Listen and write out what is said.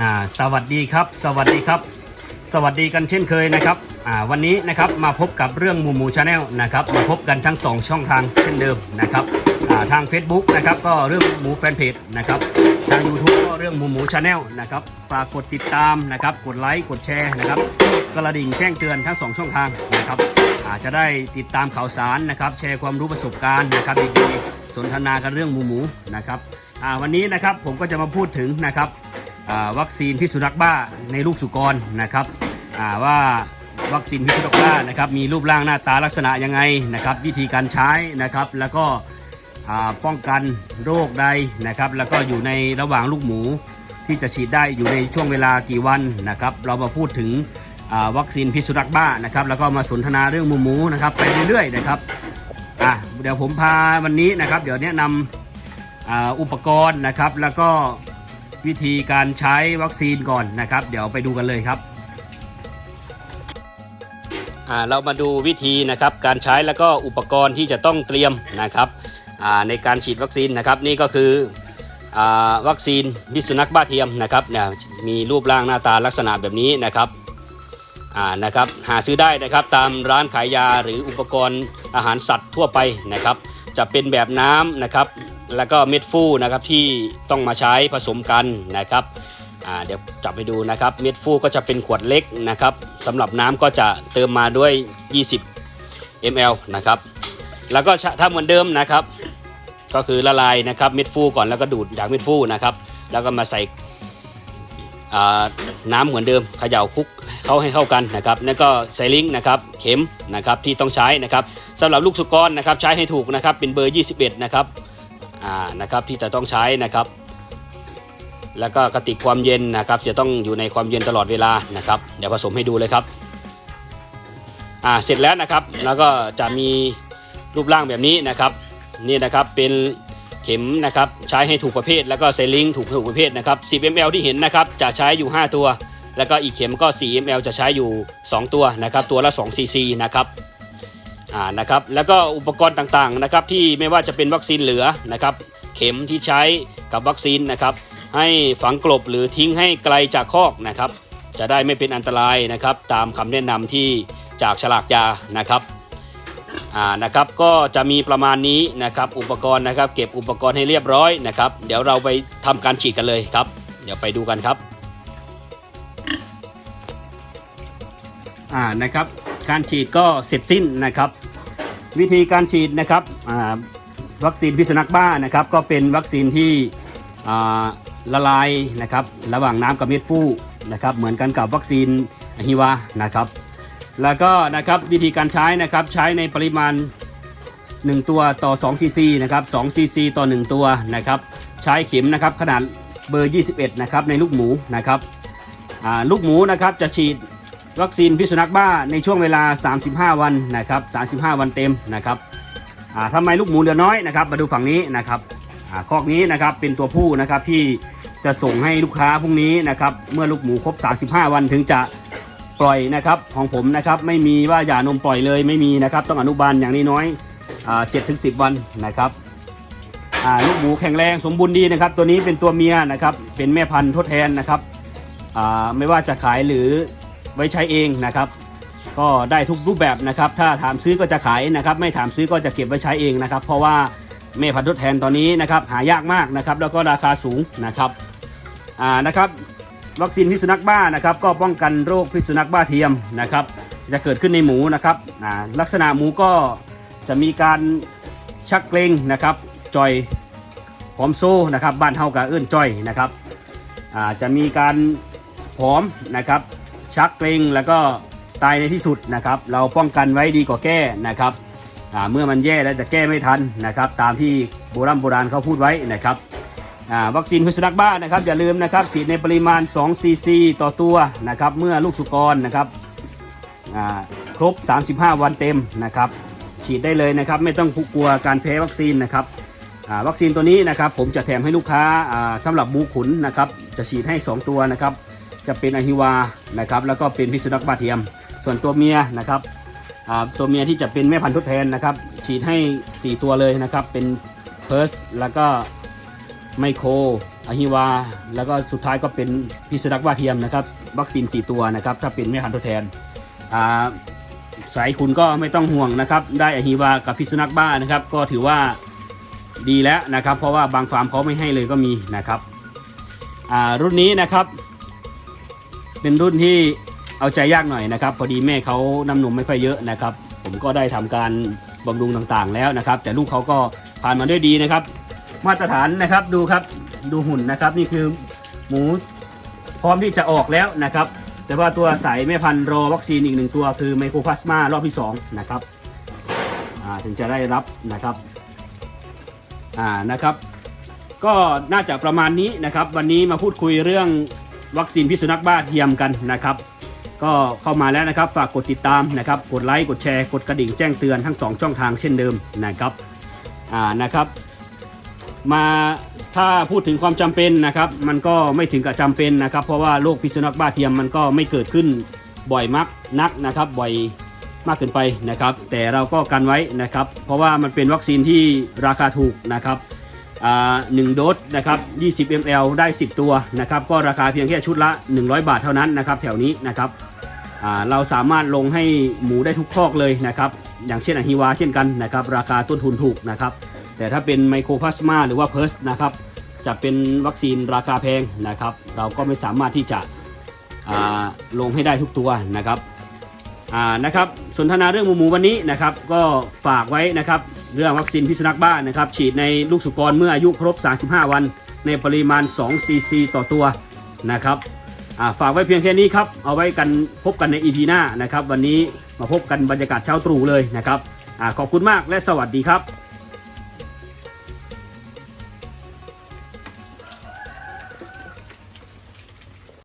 อ่าสวัสดีครับ สวัสดีครับ สวัสดีกันเช่นเคยนะครับอ่าวันนี้นะครับมาพบกับเรื่องหมูหมูชาแนลนะครับมาพบกันทั้ง 2 ช่องทางเช่นเดิมนะครับอ่าทาง Facebook นะครับก็เรื่องหมูแฟนเพจนะครับทาง YouTube ก็เรื่องหมูหมูชาแนลนะครับฝากกดติดตามนะครับกดไลค์กดแชร์นะครับกระดิ่งแจ้งเตือนทั้ง 2 ช่องทางนะครับอาจจะได้ติดตามข่าวสารนะครับ แชร์ความรู้ประสบการณ์นะครับดีๆสนทนากันเรื่องหมูหมูนะครับวันนี้นะครับผมก็จะมาพูดถึงนะครับ วัคซีนพิษสุนัขบ้าในลูกสุกรนะครับว่าวัคซีนพิษสุนัขบ้านะครับมีรูปร่างหน้าตาลักษณะยังไงนะครับวิธีการใช้นะครับแล้วก็ป้องกันโรคใดนะครับแล้วก็อยู่ในระหว่างลูกหมูที่จะฉีดได้อยู่ในช่วงเวลากี่วันนะครับเรามาพูดถึงวัคซีนพิษสุนัขบ้านะครับแล้วก็มาสนทนาเรื่องหมูหมูนะครับไปเรื่อยๆนะครับอะเดี๋ยวผมพาวันนี้นะครับเดี๋ยวแนะนำอ่าอุปกรณ์นะครับแล้วก็ วิธีการใช้วัคซีนก่อนนะครับ เดี๋ยวไปดูกันเลยครับเรามาดูวิธีนะครับการใช้แล้วก็อุปกรณ์ที่จะต้องเตรียมนะครับอ่าในการฉีดวัคซีนนะครับนี่ก็คืออาวัคซีนพิษสุนัขบ้าเทียมนะครับเนี่ยมีรูปร่างหน้าตาลักษณะแบบนี้นะครับอ่านะครับหาซื้อได้นะครับตามร้านขายยาหรืออุปกรณ์อาหารสัตว์ทั่วไปนะครับ จะเป็นแบบน้ำนะครับ แล้วก็เม็ดฟูนะครับที่ต้องมาใช้ผสมกันนะครับเดี๋ยวจับไปดูนะครับ เม็ดฟูก็จะเป็นขวดเล็กนะครับสำหรับน้ำก็จะเติมมาด้วย 20 ml นะครับ แล้วก็ถ้าเหมือนเดิมนะครับ ก็คือละลายนะครับเม็ดฟูก่อนแล้วก็ดูดจากเม็ดฟูนะครับ แล้วก็มาใส่น้ำเหมือนเดิมเขย่าคลุกเข้าให้เข้ากันนะครับแล้วก็ใส่ลิงก์นะครับเข็มนะครับที่ต้องใช้นะครับสำหรับลูกสุกรนะครับใช้ให้ถูกนะครับเป็นเบอร์ 21 นะครับ นะครับที่จะต้องใช้นะครับ แล้วก็กระติกความเย็นนะครับ จะต้องอยู่ในความเย็นตลอดเวลานะครับ เดี๋ยวผสมให้ดูเลยครับอ่าเสร็จแล้วนะครับ แล้วก็จะมีรูปร่างแบบนี้นะครับ นี่นะครับเป็นเข็มนะครับใช้ให้ถูกประเภท แล้วก็ไซลิงถูกถูกประเภทนะครับ10 ml ที่เห็นนะครับจะใช้อยู่ 5 ตัว แล้วก็อีกเข็มก็ 4 ml จะใช้อยู่ 2 ตัวนะครับ ตัวละ2 cc นะครับ อ่านะครับแล้วก็อุปกรณ์ต่างๆนะครับที่ไม่ว่าจะเป็นวัคซีนเหลือนะครับเข็มที่ใช้กับวัคซีนนะครับให้ฝังกลบหรือทิ้งให้ไกลจากคอกนะครับ จะได้ไม่เป็นอันตรายนะครับ ตามคำแนะนำที่จากฉลากยานะครับอ่านะครับก็จะมีประมาณนี้นะครับอุปกรณ์นะครับ เก็บอุปกรณ์ให้เรียบร้อยนะครับ เดี๋ยวเราไปทำการฉีดกันเลยครับ เดี๋ยวไปดูกันครับอ่านะครับ การฉีดก็เสร็จสิ้นนะครับ วิธีการฉีดนะครับวัคซีนพิษสุนัขบ้านะครับ ก็เป็นวัคซีนที่ละลายนะครับ ระหว่างน้ำกับเม็ดฟูนะครับ เหมือนกันกับวัคซีนฮิวานะครับ แล้วก็นะครับวิธีการใช้นะครับใช้ในปริมาณ 1 ตัวต่อ2ซีซีนะครับ2ซีซีต่อ 1 ตัวนะครับ ใช้เข็มนะครับขนาดเบอร์ 21 นะครับในลูกหมูนะครับลูกหมูนะครับจะฉีด วัคซีนพิษสุนัขบ้าในช่วงเวลา 35 วันนะครับ35 วันเต็มนะครับอ่าทำไมลูกหมูเหลือน้อยนะครับมาดูฝั่งนี้นะครับอคอกนี้นะครับเป็นตัวผู้นะครับที่จะส่งให้ลูกค้าพรุ่งนี้นะครับเมื่อลูกหมูครบ 35 วันถึงจะปล่อยนะครับของผมนะครับไม่มีว่าหย่านมปล่อยเลยไม่มีนะครับต้องอนุบาลอย่างน้อยๆอ่า7ถึง10วันนะครับลูกหมูแข็งแรงสมบูรณ์ดีนะครับ ตัวนี้เป็นตัวเมียนะครับเป็นแม่พันธุ์ทดแทนนะครับไม่ว่าจะขายหรือ ไว้ใช้เองนะครับ ก็ได้ทุกรูปแบบนะครับ ถ้าถามซื้อก็จะขายนะครับ ไม่ถามซื้อก็จะเก็บไว้ใช้เองนะครับ เพราะว่าแม่พันธุ์ทดแทนตอนนี้นะครับหายากมากนะครับ แล้วก็ราคาสูงนะครับอ่านะครับวัคซีนพิษสุนัขบ้านะครับ ก็ป้องกันโรคพิษสุนัขบ้าเทียมนะครับ จะเกิดขึ้นในหมูนะครับอ่าลักษณะหมูก็จะมีการชักเกรงนะครับจอยผอมโซ่นะครับบ้านเฮากับเอื้นจอยนะครับอ่าจะมีการผอมนะครับ ชักเกรงแล้วก็ตายในที่สุดนะครับ เราป้องกันไว้ดีกว่าแก้นะครับเมื่อมันแย่แล้วจะแก้ไม่ทันนะครับ ตามที่โบราณโบราณเขาพูดไว้นะครับวัคซีนพิษสุนัขบ้านะครับอย่าลืมนะครับฉีดในปริมาณ2ซีซีต่อตัวนะครับ เมื่อลูกสุกรนะครับครบ 35 วันเต็มนะครับ ฉีดได้เลยนะครับ ไม่ต้องกลัวการแพ้วัคซีนนะครับวัคซีนตัวนี้นะครับ ผมจะแถมให้ลูกค้าอ่าสำหรับหมูขุนนะครับ จะฉีดให้ 2 ตัวนะครับ จะเป็นอะฮิวานะครับแล้วก็เป็นพิษสุนัขบ้าเทียม ส่วนตัวเมียนะครับตัวเมียที่จะเป็นแม่พันธุ์ทดแทนนะครับ ฉีดให้ 4 ตัวเลยนะครับ เป็นเพิร์สแล้วก็ไมโครอะฮิวา แล้วก็สุดท้ายก็เป็นพิษสุนัขบ้าเทียมนะครับ วัคซีน 4 ตัวนะครับถ้าเป็นแม่พันธุ์ทดแทนสายคุณก็ไม่ต้องห่วงนะครับ ได้อะฮิวากับพิษสุนัขบ้านะครับ ก็ถือว่าดีแล้วนะครับ เพราะว่าบางฟาร์มเขาไม่ให้เลยก็มีนะครับรุ่นนี้นะครับ เป็นรุ่นที่เอาใจยากหน่อยนะครับ พอดีแม่เขาน้ำนมไม่ค่อยเยอะนะครับ ผมก็ได้ทำการบำรุงต่างๆแล้วนะครับ แต่ลูกเขาก็ผ่านมาด้วยดีนะครับ มาตรฐานนะครับดูครับดูหุ่นนะครับ นี่คือหมูพร้อมที่จะออกแล้วนะครับ แต่ว่าตัวสายแม่พันธุ์รอวัคซีนอีกหนึ่งตัวคือไมโครพลาสมารอบที่สองนะครับถึงจะได้รับนะครับอ่านะครับ ก็น่าจะประมาณนี้นะครับ วันนี้มาพูดคุยเรื่อง วัคซีนพิษสุนัขบ้าเทียมกันนะครับ ก็เข้ามาแล้วนะครับ ฝากกดติดตามนะครับ กดไลค์กดแชร์กดกระดิ่งแจ้งเตือนทั้ง 2 ช่องทางเช่นเดิมนะครับอ่านะครับมาถ้าพูดถึงความจำเป็นนะครับ มันก็ไม่ถึงกับจำเป็นนะครับ เพราะว่าโรคพิษสุนัขบ้าเทียมมันก็ไม่เกิดขึ้นบ่อยมักนักนะครับบ่อยมากเกินไปนะครับ แต่เราก็กันไว้นะครับ เพราะว่ามันเป็นวัคซีนที่ราคาถูกนะครับ หนึ่งโดสนะครับ20 ml ได้ 10 ตัวนะครับก็ราคาเพียงแค่ชุดละ 100 บาทเท่านั้นนะครับแถวนี้นะครับเราสามารถลงให้หมูได้ทุกคอกเลยนะครับอย่างเช่นอะฮิวาเช่นกันนะครับราคาต้นทุนถูกนะครับแต่ถ้าเป็นไมโครพลาสมาหรือว่าเพิร์สนะครับจะเป็นวัคซีนราคาแพงนะครับ เราก็ไม่สามารถที่จะลงให้ได้ทุกตัวนะครับนะครับสนทนาเรื่องหมูหมูวันนี้นะครับ ก็ฝากไว้นะครับ เรื่องวัคซีนพิษสุนัขบ้านะครับฉีดในลูกสุกรเมื่ออายุครบ 35 วัน ในปริมาณ 2 ซีซี ต่อตัวนะครับฝากไว้เพียงแค่นี้ครับ เอาไว้กันพบกันใน EP หน้านะครับ วันนี้มาพบกันบรรยากาศเช้าตรู่เลยนะครับอขอบคุณมากและสวัสดีครับ